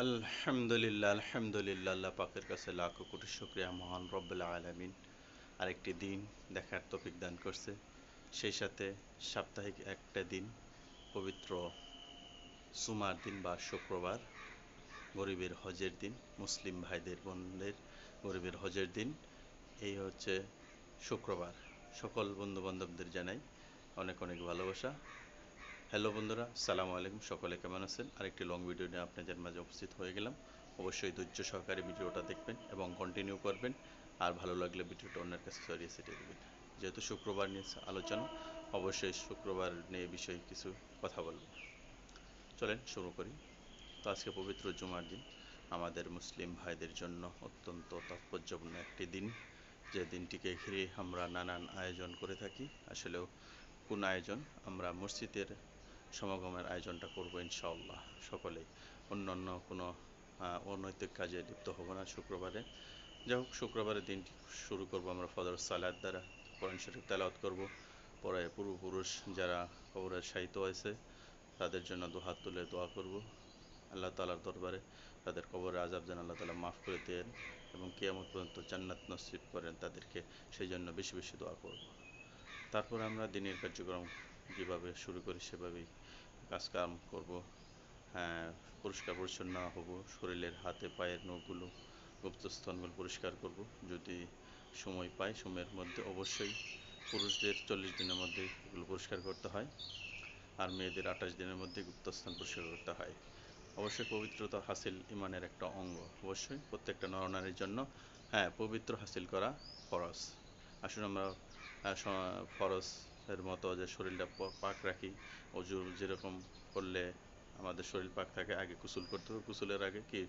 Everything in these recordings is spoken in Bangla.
আলহামদুলিল্লাহ আলহামদুলিল্লাহ, আল্লাহ পাকের কাছে লাখো কোটি শুক্রিয়া, মহান রব্বুল আলমিন। আরেকটি দিন দেখার তফিক দান করছে। সেই সাথে সাপ্তাহিক একটা দিন, পবিত্র সুমার দিন বা শুক্রবার, গরিবের হজের দিন, মুসলিম ভাইদের, বোনদের গরিবের হজের দিন। এই হচ্ছে শুক্রবার। সকল বন্ধু বান্ধবদের জানাই অনেক অনেক ভালোবাসা। হ্যালো বন্ধুরা, সালামু আলাইকুম। সকলে কেমন আছেন? আরেকটি লং ভিডিও নিয়ে আপনাদের মাঝে উপস্থিত হয়ে গেলাম। অবশ্যই ধৈর্য সহকারে ভিডিওটা দেখবেন এবং কন্টিনিউ করবেন। আর ভালো লাগলে ভিডিওটা অন্যের কাছে সরিয়ে ছিটিয়ে দেবেন। যেহেতু শুক্রবার নিয়ে আলোচনা, অবশ্যই শুক্রবার নিয়ে বিষয়ে কিছু কথা বলব। চলেন শুরু করি। তো আজকে পবিত্র জুমার দিন। আমাদের মুসলিম ভাইদের জন্য অত্যন্ত তাৎপর্যপূর্ণ একটি দিন। যে দিনটিকে ঘিরে আমরা নানান আয়োজন করে থাকি। আসলেও কোন আয়োজন? আমরা মসজিদের সমাগমের আয়োজনটা করব ইনশাআল্লাহ সকলেই। অন্য অন্য কোনো অনৈতিক কাজে লিপ্ত হব না শুক্রবারে। যাই হোক, শুক্রবারের দিনটি শুরু করব আমরা ফদর সালাদ দ্বারা, কোরআন শরীফ তেলাওয়াত করব। পরে পূর্বপুরুষ যারা কবরের সাহিত্য হয়েছে, তাদের জন্য দুহাত তুলে দোয়া করব। আল্লাহ তালার দরবারে তাদের কবরে আজাব যেন আল্লাহ তালা মাফ করে দেন এবং কেয়ামত পর্যন্ত জান্নাত নসিব করেন তাদেরকে সেই জন্য বেশি বেশি দোয়া করব। তারপর আমরা দিনের কার্যক্রম যেভাবে শুরু করি, সেভাবেই কাজকাম করব। হ্যাঁ পরিষ্কার পরিচ্ছন্ন হব, শরীরের হাতে, পায়ের নখগুলো গুপ্তস্থানগুলো পরিষ্কার করব। যদি সময় পাই, সময়ের মধ্যে অবশ্যই পুরুষদের চল্লিশ দিনের মধ্যে এগুলো পরিষ্কার করতে হয় আর মেয়েদের আঠাশ দিনের মধ্যে গুপ্তস্থান পরিষ্কার করতে হয়। অবশ্যই পবিত্রতা হাসিল ইমানের একটা অঙ্গ। অবশ্যই প্রত্যেকটা নরনারীর জন্য হ্যাঁ পবিত্র হাসিল করা ফরজ। আসুন আমরা ফরজ এর মতো যে শরীরটা পাক রাখি, অজু যেরকম করলে আমাদের শরীর পাক থাকে, আগে কুসুল করতে হবে। কুসুলের আগে কি?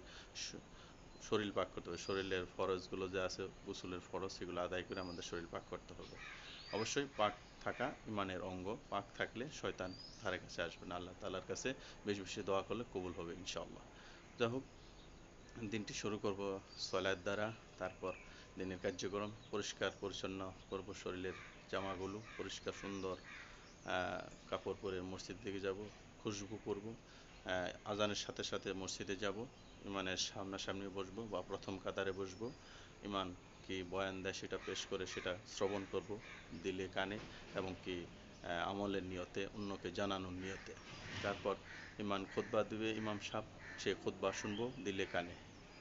শরীর পাক করতে হবে। শরীরের ফরজগুলো যে আছে, কুসুলের ফরজ, সেগুলো আদায় করে আমাদের শরীর পাক করতে হবে। অবশ্যই পাক থাকা ইমানের অঙ্গ। পাক থাকলে শয়তান ধারে কাছে আসবে না। আল্লাহ তালার কাছে বেশি বেশি দোয়া করলে কবুল হবে ইনশাল্লাহ যাই হোক, দিনটি শুরু করব সলাদ দ্বারা। তারপর দিনের কার্যক্রম পরিষ্কার, পরিচ্ছন্ন করব শরীরের জামাগুলো পরিষ্কার, সুন্দর কাপড় পরে মসজিদ দিকে যাব, খুশবু করব আজানের সাথে সাথে মসজিদে যাব, ইমানের সামনাসামনি বসবো বা প্রথম কাতারে বসবো। ইমান কি বয়ান দেয় সেটা পেশ করে সেটা শ্রবণ করব দিলে কানে এবং কি আমলের নিয়তে, অন্যকে জানানোর নিয়তে। তারপর ইমান খোদবা দিবে ইমাম সাহ সে খোদবা শুনব দিলে কানে।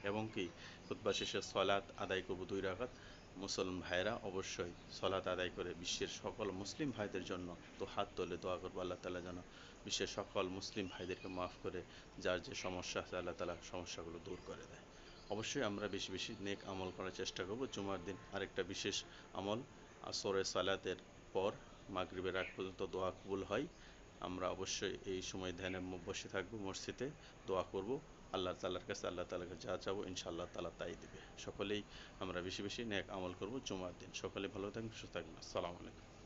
এবং কি? খুতবা শেষে সলাৎ আদায় করব দুই রাখাত মুসলমান ভাইরা অবশ্যই সলাৎ আদায় করে বিশ্বের সকল মুসলিম ভাইদের জন্য তো হাত তোলে দোয়া করব আল্লাহ তালা যেন বিশ্বের সকল মুসলিম ভাইদেরকে মাফ করে, যার যে সমস্যা আছে আল্লাহ তালা সমস্যাগুলো দূর করে দেয়। অবশ্যই আমরা বেশি বেশি নেক আমল করার চেষ্টা করব। জুমার দিন আরেকটা বিশেষ আমল আসরে সালাতের পর মাগরিবের আগ পর্যন্ত দোয়া কবুল হয়। আমরা অবশ্যই এই সময় ধ্যানে বসে থাকব, মসজিদে দোয়া করব। আল্লাহ তালার কাছে, আল্লাহ তালার কাছে যা চাবো ইনশাআল্লাহ তালা তাই দেবে। সকলেই আমরা বেশি বেশি নেক আমল করব জুমার দিন। সকলে ভালো থাকবেন, সুস্থ থাকবেন। আসসালামু আলাইকুম।